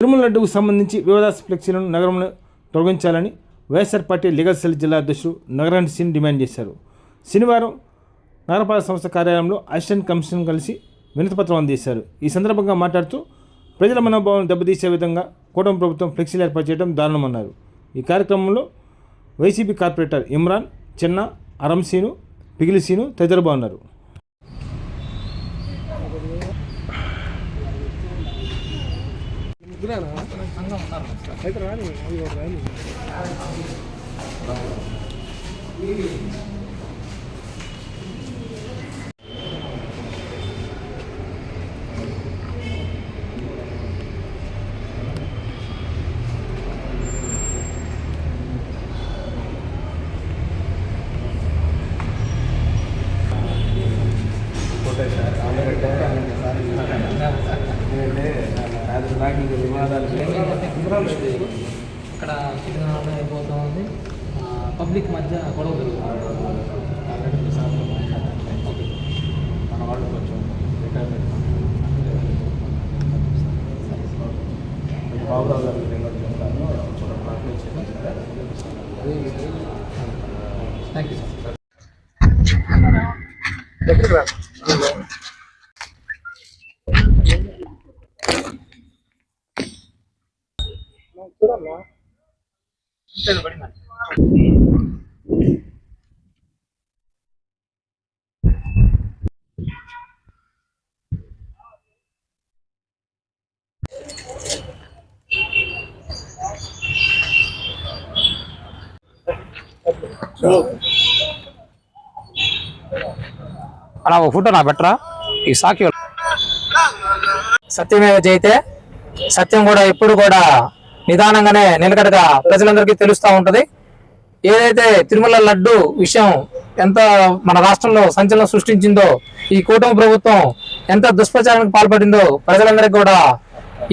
తిరుమల లడ్డుకు సంబంధించి వివాదాస్ ఫ్లెక్సీలను నగరంలో తొలగించాలని వైఎస్ఆర్ పార్టీ లీగల్ సెల్ జిల్లా అధ్యక్షుడు నగరాన్ని సింగ్ డిమాండ్ చేశారు. శనివారం నగరపాలక సంస్థ కార్యాలయంలో అసిస్టెంట్ కమిషనర్ కలిసి వినతిపత్రం అందజేశారు ఈ సందర్భంగా మాట్లాడుతూ ప్రజల మనోభావం దెబ్బతీసే విధంగా కూటమి ప్రభుత్వం ఫ్లెక్సీలు ఏర్పాటు చేయడం దారుణమన్నారు. ఈ కార్యక్రమంలో వైసీపీ కార్పొరేటర్ ఇమ్రాన్ చిన్న అరంసీను పిగిలిసీను తదితరులు బాగున్నారు అయితే రాని రాని. ఇక్కడ చికెన్ ఆర్డర్ అయిపోతూ ఉంది. పబ్లిక్ మధ్య గొడవ జరుగుతుంది ఓకే. మన వాళ్ళు కొంచెం రిటైర్మెంట్ బాబురావు గారు నేను చెప్తాను. కొంచెం అప్లై చేయండి థ్యాంక్ యూ సార్ అలా ఒక ఫోటో నా బెటరా ఈ సాకి సత్యమేవ జైతే సత్యం కూడా ఎప్పుడు కూడా నిదానంగానే నిలకడగా ప్రజలందరికీ తెలుస్తూ ఉంటది. ఏదైతే తిరుమల లడ్డు విషయం ఎంత మన రాష్ట్రంలో సంచలనం సృష్టించిందో ఈ కూటమి ప్రభుత్వం ఎంత దుష్ప్రచారానికి పాల్పడిందో ప్రజలందరికీ కూడా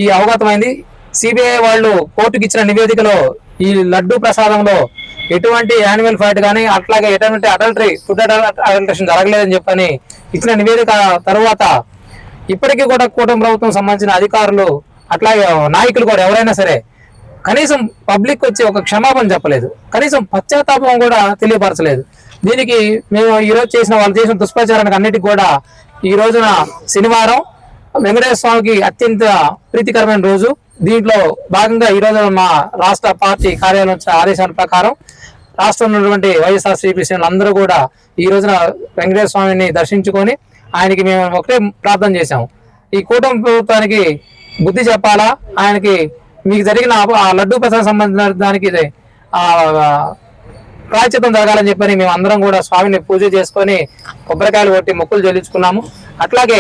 ఈ అవగతమైంది. సిబిఐ వాళ్ళు కోర్టుకి ఇచ్చిన నివేదికలో ఈ లడ్డు ప్రసాదంలో ఎటువంటి యానిమల్ ఫైట్ కానీ అట్లాగే ఎటువంటి అడల్టరీ ఫుడ్ అడల్టరేషన్ జరగలేదని చెప్పని ఇచ్చిన నివేదిక తర్వాత ఇప్పటికీ కూడా కూటమి ప్రభుత్వం సంబంధించిన అధికారులు అట్లాగే నాయకులు కూడా ఎవరైనా సరే కనీసం పబ్లిక్ వచ్చి ఒక క్షమాపణ చెప్పలేదు. కనీసం పశ్చాత్తాపం కూడా తెలియపరచలేదు. దీనికి మేము ఈ రోజు చేసిన వాళ్ళు చేసిన దుష్ప్రచారానికి అన్నిటికి కూడా ఈ రోజున శనివారం వెంకటేశ్వర స్వామికి అత్యంత ప్రీతికరమైన రోజు. దీంట్లో భాగంగా ఈ రోజు మా రాష్ట్ర పార్టీ కార్యాలయం ఆదేశాల ప్రకారం రాష్ట్రంలో ఉన్నటువంటి వైఎస్ఆర్ శ్రీకృష్ణులు అందరూ కూడా ఈ రోజున వెంకటేశ్వర స్వామిని దర్శించుకొని ఆయనకి మేము ఒకటే ప్రార్థన చేశాము. ఈ కూటమి ప్రభుత్వానికి బుద్ధి చెప్పాలా? ఆయనకి మీకు జరిగిన ఆ- లడ్డూ ప్రసాద్ సంబంధించిన దానికి ఆ ప్రాయచితం జరగాలని చెప్పని మేము అందరం కూడా స్వామిని పూజ చేసుకొని కొబ్బరికాయలు కొట్టి మొక్కులు చెల్లించుకున్నాము. అట్లాగే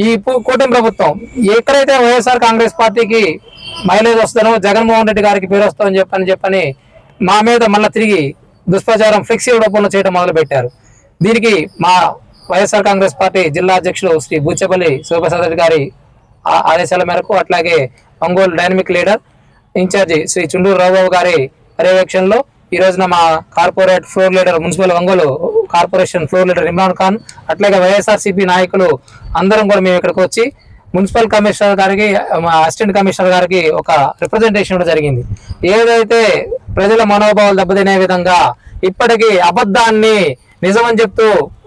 ఈ కూటమి ప్రభుత్వం ఎక్కడైతే వైఎస్ఆర్ కాంగ్రెస్ పార్టీకి మైలేజ్ వస్తుందో జగన్మోహన్ రెడ్డి గారికి పేరు వస్తుందని చెప్పని చెప్పని మా మీద మళ్ళీ తిరిగి దుష్ప్రచారం ఫ్లెక్సీ రూపంలో చేయడం మొదలు పెట్టారు దీనికి మా వైఎస్ఆర్ కాంగ్రెస్ పార్టీ జిల్లా అధ్యక్షులు శ్రీ బూచపల్లి శివప్రసాద్ రెడ్డి గారి ఆ- ఆదేశాల మేరకు అట్లాగే Ongole dynamic leader incharge Shri Chunduru Raobabu గారి పర్యవేక్షణలో ఈ రోజున మా corporate floor leader municipal Ongole corporation floor leader Imran Khan అట్లాగే వైఎస్ఆర్సీపీ నాయకులు అందరం కూడా మేము ఇక్కడికి వచ్చి మున్సిపల్ కమిషనర్ గారికి మా అసిస్టెంట్ కమిషనర్ గారికి ఒక రిప్రజెంటేషన్ కూడా జరిగింది. ఏదైతే ప్రజల మనోభావాలు దెబ్బతినే విధంగా ఇప్పటికీ అబద్ధాన్ని నిజమని చెప్తూ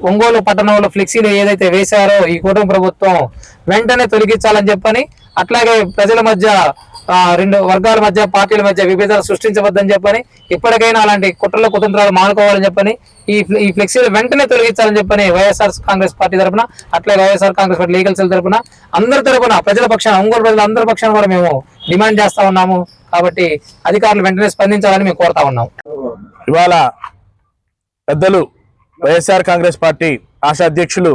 ఒంగోలు పట్టణంలో ఫ్లెక్సీలు ఏదైతే వేశారో ఈ కుటుంబ ప్రభుత్వం వెంటనే తొలగించాలని చెప్పని అట్లాగే ప్రజల మధ్య రెండు వర్గాల మధ్య పార్టీల మధ్య విభేదాలు సృష్టించవద్దని చెప్పని ఇప్పటికైనా అలాంటి కుట్రల కుతంత్రాలు మానుకోవాలని చెప్పని ఈ ఈ ఫ్లెక్సీలు వెంటనే తొలగించాలని చెప్పని వైఎస్ఆర్ కాంగ్రెస్ పార్టీ తరపున అట్లాగే YSR Congress party legal cell తరపున అందరి తరపున ప్రజల పక్షాన ఒంగోలు ప్రజల అందరి పక్షాన కూడా మేము డిమాండ్ చేస్తా ఉన్నాము. కాబట్టి అధికారులు వెంటనే స్పందించాలని మేము కోరుతా ఉన్నాం. ఇవాళ పెద్దలు వైఎస్ఆర్ కాంగ్రెస్ పార్టీ రాష్ట్ర అధ్యక్షులు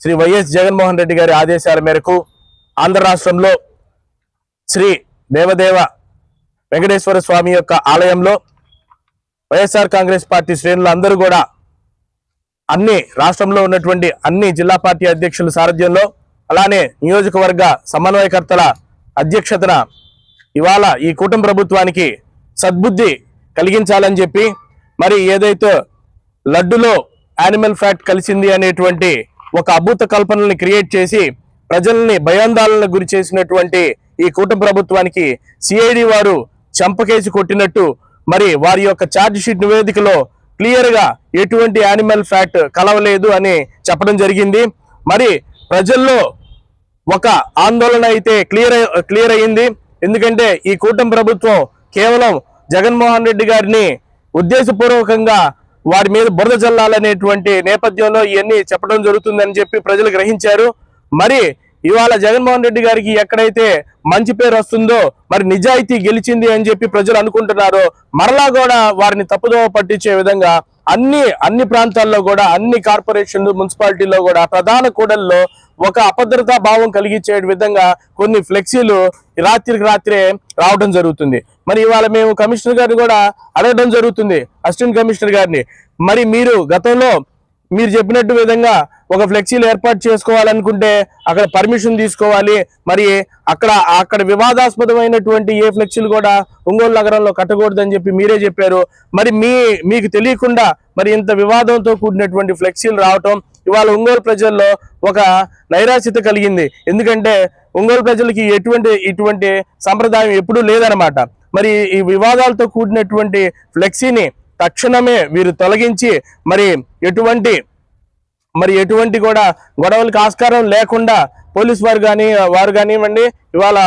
శ్రీ వైఎస్ జగన్మోహన్ రెడ్డి గారి ఆదేశాల మేరకు ఆంధ్ర రాష్ట్రంలో శ్రీ దేవదేవ వెంకటేశ్వర స్వామి యొక్క ఆలయంలో వైఎస్ఆర్ కాంగ్రెస్ పార్టీ శ్రేణులు అందరూ కూడా అన్ని రాష్ట్రంలో ఉన్నటువంటి అన్ని జిల్లా పార్టీ అధ్యక్షుల సారథ్యంలో అలానే నియోజకవర్గ సమన్వయకర్తల అధ్యక్షతన ఇవాళ ఈ కూటమి ప్రభుత్వానికి సద్బుద్ధి కలిగించాలని చెప్పి మరి ఏదైతే లడ్డులో యానిమల్ ఫ్యాట్ కలిసింది అనేటువంటి ఒక అద్భుత కల్పనల్ని క్రియేట్ చేసి ప్రజల్ని భయాందోళనకు గురి చేసినటువంటి ఈ కూటమి ప్రభుత్వానికి సిఐడి వారు చంపకేసి కొట్టినట్టు మరి వారి యొక్క ఛార్జ్ షీట్ నివేదికలో క్లియర్గా ఎటువంటి యానిమల్ ఫ్యాట్ కలవలేదు అని చెప్పడం జరిగింది. మరి ప్రజల్లో ఒక ఆందోళన అయితే క్లియర్ క్లియర్ అయ్యింది ఎందుకంటే ఈ కూటమి ప్రభుత్వం కేవలం జగన్మోహన్ రెడ్డి గారిని ఉద్దేశపూర్వకంగా వారి మీద బురద జల్లాలనేటువంటి నేపథ్యంలో ఇవన్నీ చెప్పడం జరుగుతుందని చెప్పి ప్రజలు గ్రహించారు. మరి ఇవాళ జగన్మోహన్ రెడ్డి గారికి ఎక్కడైతే మంచి పేరు వస్తుందో మరి నిజాయితీ గెలిచింది అని చెప్పి ప్రజలు అనుకుంటున్నారో. మరలా కూడా వారిని తప్పుదోవ పట్టించే విధంగా అన్ని అన్ని ప్రాంతాల్లో కూడా అన్ని కార్పొరేషన్లు మున్సిపాలిటీలో కూడా ప్రధాన కూడల్లో ఒక అభద్రతా భావం కలిగించే విధంగా కొన్ని ఫ్లెక్సీలు రాత్రికి రాత్రే రావడం జరుగుతుంది. మరి ఇవాళ మేము కమిషనర్ గారిని కూడా అడగడం జరుగుతుంది అసిస్టెంట్ కమిషనర్ గారిని. మరి మీరు గతంలో మీరు చెప్పినట్టు విధంగా ఒక ఫ్లెక్సీలు ఏర్పాటు చేసుకోవాలనుకుంటే అక్కడ పర్మిషన్ తీసుకోవాలి మరి అక్కడ అక్కడ వివాదాస్పదమైనటువంటి ఏ ఫ్లెక్సీలు కూడా ఒంగోలు నగరంలో కట్టకూడదని చెప్పి మీరే చెప్పారు. మరి మీ మీకు తెలియకుండా మరి ఇంత వివాదంతో కూడినటువంటి ఫ్లెక్సీలు రావటం ఇవాళ ఒంగోలు ప్రజల్లో ఒక నైరాశ్యత కలిగింది. ఎందుకంటే ఒంగోలు ప్రజలకి ఎటువంటి ఇటువంటి సంప్రదాయం ఎప్పుడూ లేదనమాట మరి ఈ వివాదాలతో కూడినటువంటి ఫ్లెక్సీని తక్షణమే వీరు తొలగించి మరి ఎటువంటి మరి ఎటువంటి కూడా గొడవలకు ఆస్కారం లేకుండా పోలీస్ వారు కానీ వారు కానివ్వండి ఇవాళ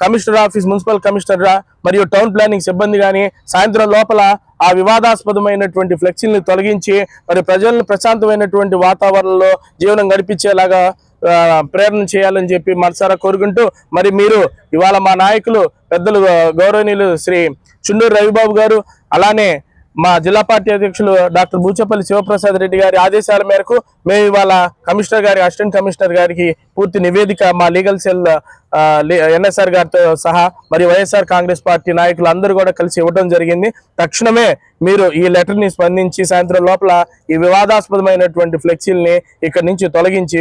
కమిషనర్ ఆఫీస్ మున్సిపల్ కమిషనర్ మరియు టౌన్ ప్లానింగ్ సిబ్బంది కానీ సాయంత్రం లోపల ఆ వివాదాస్పదమైనటువంటి ఫ్లెక్సీలను తొలగించి మరి ప్రజలను ప్రశాంతమైనటువంటి వాతావరణంలో జీవనం గడిపించేలాగా ప్రేరణ చేయాలని చెప్పి మనసారా కోరుకుంటూ మరి మీరు ఇవాళ మా నాయకులు పెద్దలు గౌరవనీయులు శ్రీ చుండూరు రవిబాబు గారు అలానే మా జిల్లా పార్టీ అధ్యక్షులు డాక్టర్ బూచపల్లి శివప్రసాద్ రెడ్డి గారి ఆదేశాల మేరకు మేము ఇవాళ కమిషనర్ గారి అసిస్టెంట్ కమిషనర్ గారికి పూర్తి నివేదిక మా లీగల్ సెల్ ఎన్ఎస్ఆర్ గారితో సహా మరి వైఎస్ఆర్ కాంగ్రెస్ పార్టీ నాయకులు అందరూ కూడా కలిసి ఇవ్వడం జరిగింది. తక్షణమే మీరు ఈ లెటర్ని స్పందించి సాయంత్రం లోపల ఈ వివాదాస్పదమైనటువంటి ఫ్లెక్సీల్ని ఇక్కడి నుంచి తొలగించి